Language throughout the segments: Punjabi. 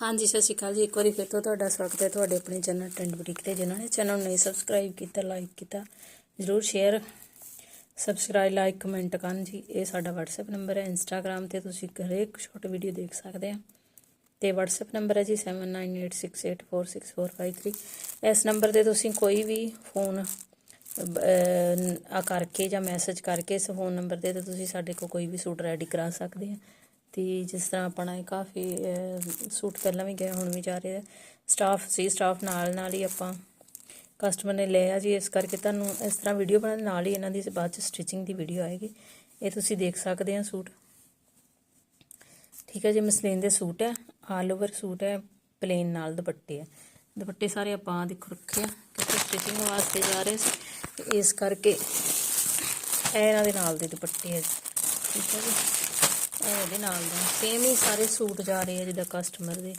ਹਾਂਜੀ, ਸਤਿ ਸ਼੍ਰੀ ਅਕਾਲ ਜੀ। ਇੱਕ ਵਾਰੀ ਫਿਰ ਤੋਂ ਤੁਹਾਡਾ ਸਵਾਗਤ ਹੈ ਤੁਹਾਡੇ ਆਪਣੇ ਚੈਨਲ ਟ੍ਰੈਂਡ ਬੁਟੀਕ ਤੇ, ਜਿਨ੍ਹਾਂ ਨੇ ਚੈਨਲ ਨੂੰ ਨਹੀਂ ਸਬਸਕ੍ਰਾਈਬ ਕੀਤਾ ਲਾਈਕ ਕੀਤਾ, ਜਰੂਰ ਸ਼ੇਅਰ ਸਬਸਕ੍ਰਾਈਬ ਲਾਈਕ ਕਮੈਂਟ ਕਰਨ ਜੀ। ਇਹ ਸਾਡਾ WhatsApp ਨੰਬਰ ਹੈ, Instagram ਤੇ ਤੁਸੀਂ ਹਰੇਕ ਸ਼ਾਰਟ ਵੀਡੀਓ ਦੇਖ ਸਕਦੇ ਆ। ਤੇ WhatsApp ਨੰਬਰ ਹੈ ਜੀ 7986846453 ਇਸ ਨੰਬਰ ਤੇ ਤੁਸੀਂ ਕੋਈ ਵੀ ਫੋਨ ਆ ਕਰਕੇ ਜਾਂ ਮੈਸੇਜ ਕਰਕੇ ਇਸ ਫੋਨ ਨੰਬਰ ਤੇ ਤੇ ਤੁਸੀਂ ਸਾਡੇ ਕੋਲ ਕੋਈ ਵੀ ਸੂਟ ਰੈਡੀ ਕਰਾ ਸਕਦੇ ਆ। ਤੇ ਜਿਸ ਤਰ੍ਹਾਂ ਆਪਣਾ ਇਹ ਕਾਫੀ ਸੂਟ ਪਹਿਲਾਂ ਵੀ ਗਿਆ ਹੁਣ ਵੀ ਜਾ ਰਿਹਾ ਸਟਾਫ ਸੀ ਸਟਾਫ ਨਾਲ ਨਾਲ ਹੀ ਆਪਾਂ ਕਸਟਮਰ ਨੇ ਲਿਆ ਜੀ। ਇਸ ਕਰਕੇ ਤੁਹਾਨੂੰ ਇਸ ਤਰ੍ਹਾਂ ਵੀਡੀਓ ਬਣਾਉਣ ਨਾਲ ਹੀ ਇਹਨਾਂ ਦੀ ਬਾਅਦ ਚ ਸਟਿਚਿੰਗ ਦੀ ਵੀਡੀਓ ਆਏਗੀ। ਇਹ ਤੁਸੀਂ ਦੇਖ ਸਕਦੇ ਆ ਸੂਟ। ਠੀਕ ਹੈ ਜੀ, ਮਸਲੀਨ ਦੇ ਸੂਟ ਹੈ। ਆਲ ਓਵਰ ਸੂਟ ਹੈ ਪਲੇਨ ਨਾਲ ਦੁਪੱਟੇ ਹੈ। ਦੁਪੱਟੇ ਸਾਰੇ ਆਪਾਂ ਦੇਖੋ ਰੱਖੇ ਆ, ਕਿਉਂਕਿ ਸਟਿਚਿੰਗ ਵਾਸਤੇ ਜਾ ਰਹੇ ਸੀ। ਤੇ ਇਸ ਕਰਕੇ ਇਹਨਾਂ ਦੇ ਨਾਲ ਦੇ ਦੁਪੱਟੇ ਹੈ ਠੀਕ ਹੈ ਜੀ। ਇਹਦੇ ਨਾਲ ਦਾ। ਸੇਮ ਹੀ ਸਾਰੇ ਸੂਟ ਜਾ ਰਹੇ ਆ ਜਿੱਦਾਂ ਕਸਟਮਰ ਦੇ।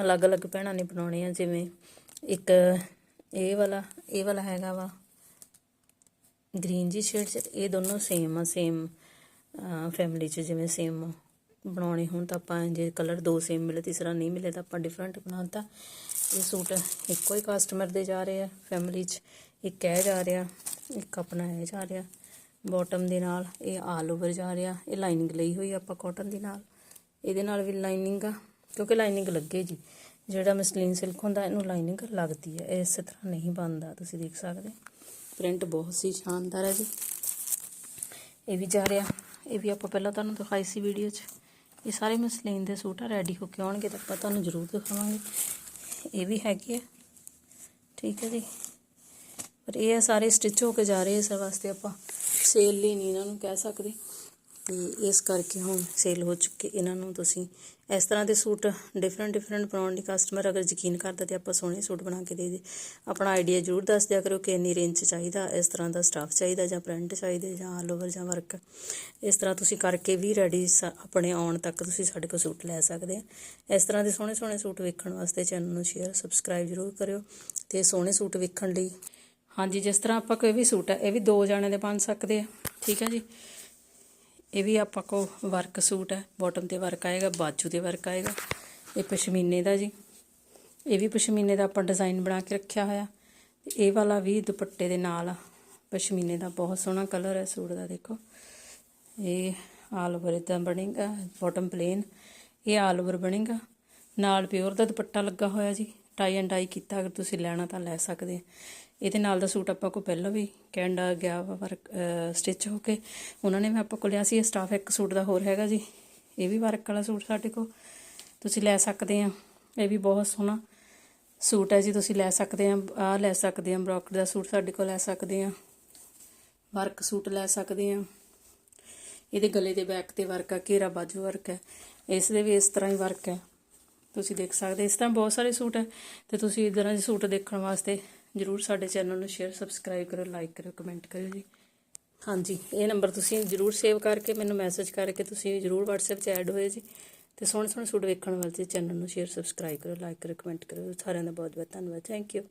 ਅਲੱਗ-ਅਲੱਗ ਭੈਣਾਂ ਨੇ ਬਣਾਉਣੇ ਆ, ਜਿਵੇਂ ਇੱਕ ਇਹ ਵਾਲਾ ਇਹ ਵਾਲਾ ਹੈਗਾ ਵਾ। ਗ੍ਰੀਨ ਜੀ ਸ਼ੇਡ ਚ, ਇਹ ਦੋਨੋਂ ਸੇਮ ਆ ਸੇਮ ਫੈਮਿਲੀ ਚ ਜਿਵੇਂ ਸੇਮ ਬਣਾਉਣੇ ਹੋਣ ਤਾਂ ਆਪਾਂ ਜੇ ਕਲਰ ਦੋ ਸੇਮ ਮਿਲੇ, ਤੀਸਰਾ ਨਹੀਂ ਮਿਲੇ ਤਾਂ ਆਪਾਂ ਡਿਫਰੈਂਟ ਬਣਾਉਂਦਾ ਇਹ ਸੂਟ ਇੱਕੋ ਹੀ ਕਸਟਮਰ ਦੇ ਜਾ ਰਹੇ ਆ ਫੈਮਿਲੀ ਚ ਇੱਕ ਇਹ ਜਾ ਰਿਹਾ, ਇੱਕ ਆਪਣਾ ਇਹ ਜਾ ਰਿਹਾ। ਬਾਟਮ ਦੇ ਨਾਲ ਇਹ ਆਲ ਓਵਰ ਜਾ ਰਿਹਾ। ਇਹ ਲਾਈਨਿੰਗ ਲਈ ਹੋਈ ਆਪਾਂ ਕਾਟਨ ਦੇ ਨਾਲ। ਇਹਦੇ ਨਾਲ ਵੀ ਲਾਈਨਿੰਗ ਆ, ਕਿਉਂਕਿ ਲਾਈਨਿੰਗ ਲੱਗੇ ਜੀ। ਜਿਹੜਾ ਮਸਲੀਨ ਸਿਲਕ ਹੁੰਦਾ, ਇਹਨੂੰ ਲਾਈਨਿੰਗ ਲੱਗਦੀ ਹੈ ਇਸ ਤਰ੍ਹਾਂ ਨਹੀਂ ਬਣਦਾ, ਤੁਸੀਂ ਦੇਖ ਸਕਦੇ ਪ੍ਰਿੰਟ ਬਹੁਤ ਸੀ, ਸ਼ਾਨਦਾਰ ਹੈ ਜੀ। ਇਹ ਵੀ ਜਾ ਰਿਹਾ। ਇਹ ਵੀ ਆਪਾਂ ਪਹਿਲਾਂ ਤੁਹਾਨੂੰ ਦਿਖਾਈ ਸੀ ਵੀਡੀਓ 'ਚ। ਇਹ ਸਾਰੇ ਮਸਲੀਨ ਦੇ ਸੂਟ ਆ ਰੈਡੀ ਹੋ ਕੇ ਆਉਣਗੇ ਤਾਂ ਆਪਾਂ ਤੁਹਾਨੂੰ ਜ਼ਰੂਰ ਦਿਖਾਵਾਂਗੇ। ਇਹ ਵੀ ਹੈਗੇ ਆ। ਠੀਕ ਹੈ ਜੀ। ਪਰ ਇਹ ਆ, ਸਾਰੇ ਸਟਿਚ ਹੋ ਕੇ ਜਾ ਰਹੇ ਇਸ ਵਾਸਤੇ ਆਪਾਂ। ਸੇਲ ਲਈ ਨਹੀਂ ਇਹਨਾਂ ਨੂੰ ਕਹਿ ਸਕਦੇ। ਤੇ ਇਸ ਕਰਕੇ ਹੁਣ ਸੇਲ ਹੋ ਚੁੱਕੇ ਇਹਨਾਂ ਨੂੰ ਤੁਸੀਂ। ਇਸ ਤਰ੍ਹਾਂ ਦੇ ਸੂਟ ਡਿਫਰੈਂਟ ਡਿਫਰੈਂਟ ਬਣਾਉਣ ਦੀ ਕਸਟਮਰ ਅਗਰ ਯਕੀਨ ਕਰਦਾ ਤੇ ਆਪਾਂ ਸੋਹਣੇ ਸੂਟ ਬਣਾ ਕੇ ਦੇ ਦੇ। ਆਪਣਾ ਆਈਡੀਆ ਜ਼ਰੂਰ ਦੱਸ ਦਿਆ ਕਰੋ ਕਿ ਇੰਨੀ ਰੇਂਜ 'ਚ ਚਾਹੀਦਾ, ਇਸ ਤਰ੍ਹਾਂ ਦਾ ਸਟਾਫ ਚਾਹੀਦਾ ਜਾਂ ਪ੍ਰਿੰਟ ਚਾਹੀਦੇ ਜਾਂ ਆਲ ਓਵਰ ਜਾਂ ਵਰਕ ਇਸ ਤਰ੍ਹਾਂ ਤੁਸੀਂ ਕਰਕੇ ਵੀ ਰੈਡੀ ਆਪਣੇ ਆਉਣ ਤੱਕ ਤੁਸੀਂ ਸਾਡੇ ਕੋਲ ਸੂਟ ਲੈ ਸਕਦੇ ਆ। ਇਸ ਤਰ੍ਹਾਂ ਦੇ ਸੋਹਣੇ ਸੋਹਣੇ ਸੂਟ ਵੇਖਣ ਵਾਸਤੇ ਚੈਨਲ ਨੂੰ ਸ਼ੇਅਰ ਸਬਸਕ੍ਰਾਈਬ ਜ਼ਰੂਰ ਕਰਿਓ। ਤੇ ਸੋਹਣੇ ਸੂਟ ਵੇਖਣ ਲਈ ਹਾਂਜੀ, ਜਿਸ ਤਰ੍ਹਾਂ ਆਪਾਂ ਕੋਈ ਵੀ ਸੂਟ ਹੈ, ਇਹ ਵੀ ਦੋ ਜਾਣੇ ਦੇ ਬਣ ਸਕਦੇ ਆ। ਠੀਕ ਹੈ ਜੀ? ਇਹ ਵੀ ਆਪਾਂ ਕੋ ਵਰਕ ਸੂਟ ਹੈ ਬਾਟਮ ਤੇ ਵਰਕ ਆਏਗਾ, ਬਾਜੂ ਤੇ ਵਰਕ ਆਏਗਾ। ਇਹ ਪਸ਼ਮੀਨੇ ਦਾ ਜੀ। ਇਹ ਵੀ ਪਸ਼ਮੀਨੇ ਦਾ ਆਪਾਂ ਡਿਜ਼ਾਈਨ ਬਣਾ ਕੇ ਰੱਖਿਆ ਹੋਇਆ। ਤੇ ਇਹ ਵਾਲਾ ਵੀ ਦੁਪੱਟੇ ਦੇ ਨਾਲ ਪਸ਼ਮੀਨੇ ਦਾ ਬਹੁਤ ਸੋਹਣਾ ਕਲਰ ਹੈ ਸੂਟ ਦਾ, ਦੇਖੋ। ਇਹ ਆਲ ਓਵਰ ਇਦਾਂ ਬਣੇਗਾ ਬਾਟਮ ਪਲੇਨ ਇਹ ਆਲ ਓਵਰ ਬਣੇਗਾ। ਨਾਲ ਪਿਓਰ ਦਾ ਦੁਪੱਟਾ ਲੱਗਾ ਹੋਇਆ ਜੀ। ਟਾਈ ਐਂਡ ਡਾਈ ਕੀਤਾ, ਅਗਰ ਤੁਸੀਂ ਲੈਣਾ ਤਾਂ ਲੈ ਸਕਦੇ ਆ। ਇਹਦੇ ਨਾਲ ਦਾ ਸੂਟ ਆਪਾਂ ਕੋ ਪਹਿਲਾਂ ਵੀ ਕੈਂਡਾ ਗਿਆ ਵਾ ਵਰਕ ਸਟਿਚ ਹੋ ਕੇ। ਉਹਨਾਂ ਨੇ ਮੈਂ ਆਪਾਂ ਕੋਲ ਲਿਆ ਸੀ, ਇਹ ਸਟਾਫ ਇੱਕ ਸੂਟ ਦਾ ਹੋਰ ਹੈਗਾ ਜੀ। ਇਹ ਵੀ ਵਰਕ ਵਾਲਾ ਸੂਟ ਸਾਡੇ ਕੋ ਤੁਸੀਂ ਲੈ ਸਕਦੇ ਆ। ਇਹ ਵੀ ਬਹੁਤ ਸੋਹਣਾ ਸੂਟ ਹੈ ਜੀ, ਤੁਸੀਂ ਲੈ ਸਕਦੇ ਆ। ਆ ਲੈ ਸਕਦੇ ਆ ਬ੍ਰੋਕਡ ਦਾ ਸੂਟ ਸਾਡੇ ਕੋਲ ਲੈ ਸਕਦੇ ਆ। ਵਰਕ ਸੂਟ ਲੈ ਸਕਦੇ ਆ। ਇਹਦੇ ਗਲੇ ਦੇ ਬੈਕ ਤੇ ਵਰਕ ਆ, ਘੇਰਾ ਬਾਜੂ ਵਰਕ ਹੈ। ਇਸ ਦੇ ਵੀ ਇਸ ਤਰ੍ਹਾਂ ਹੀ ਵਰਕ ਹੈ। ਤੁਸੀਂ ਦੇਖ ਸਕਦੇ ਇਸ ਤਰ੍ਹਾਂ ਬਹੁਤ ਸਾਰੇ ਸੂਟ ਹੈ। ਤੇ ਤੁਸੀਂ ਇਦਾਂ ਦੇ ਸੂਟ ਦੇਖਣ ਵਾਸਤੇ ਜਰੂਰ ਸਾਡੇ ਚੈਨਲ ਨੂੰ ਸ਼ੇਅਰ ਸਬਸਕ੍ਰਾਈਬ ਕਰੋ ਲਾਈਕ ਕਰੋ ਕਮੈਂਟ ਕਰਿਓ ਜੀ। ਹਾਂਜੀ, ਇਹ ਨੰਬਰ ਤੁਸੀਂ ਜਰੂਰ ਸੇਵ ਕਰਕੇ ਮੈਨੂੰ ਮੈਸੇਜ ਕਰਕੇ ਤੁਸੀਂ ਜਰੂਰ WhatsApp 'ਚ ਐਡ ਹੋਏ ਜੀ। ਤੇ ਸੋਹਣੇ ਸੋਹਣੇ ਸੂਟ ਵੇਖਣ ਵਾਸਤੇ ਚੈਨਲ ਨੂੰ ਸ਼ੇਅਰ ਸਬਸਕ੍ਰਾਈਬ ਕਰੋ ਲਾਈਕ ਕਰੋ ਕਮੈਂਟ ਕਰੋ ਸਾਰਿਆਂ ਦਾ ਬਹੁਤ ਬਹੁਤ ਧੰਨਵਾਦ। Thank you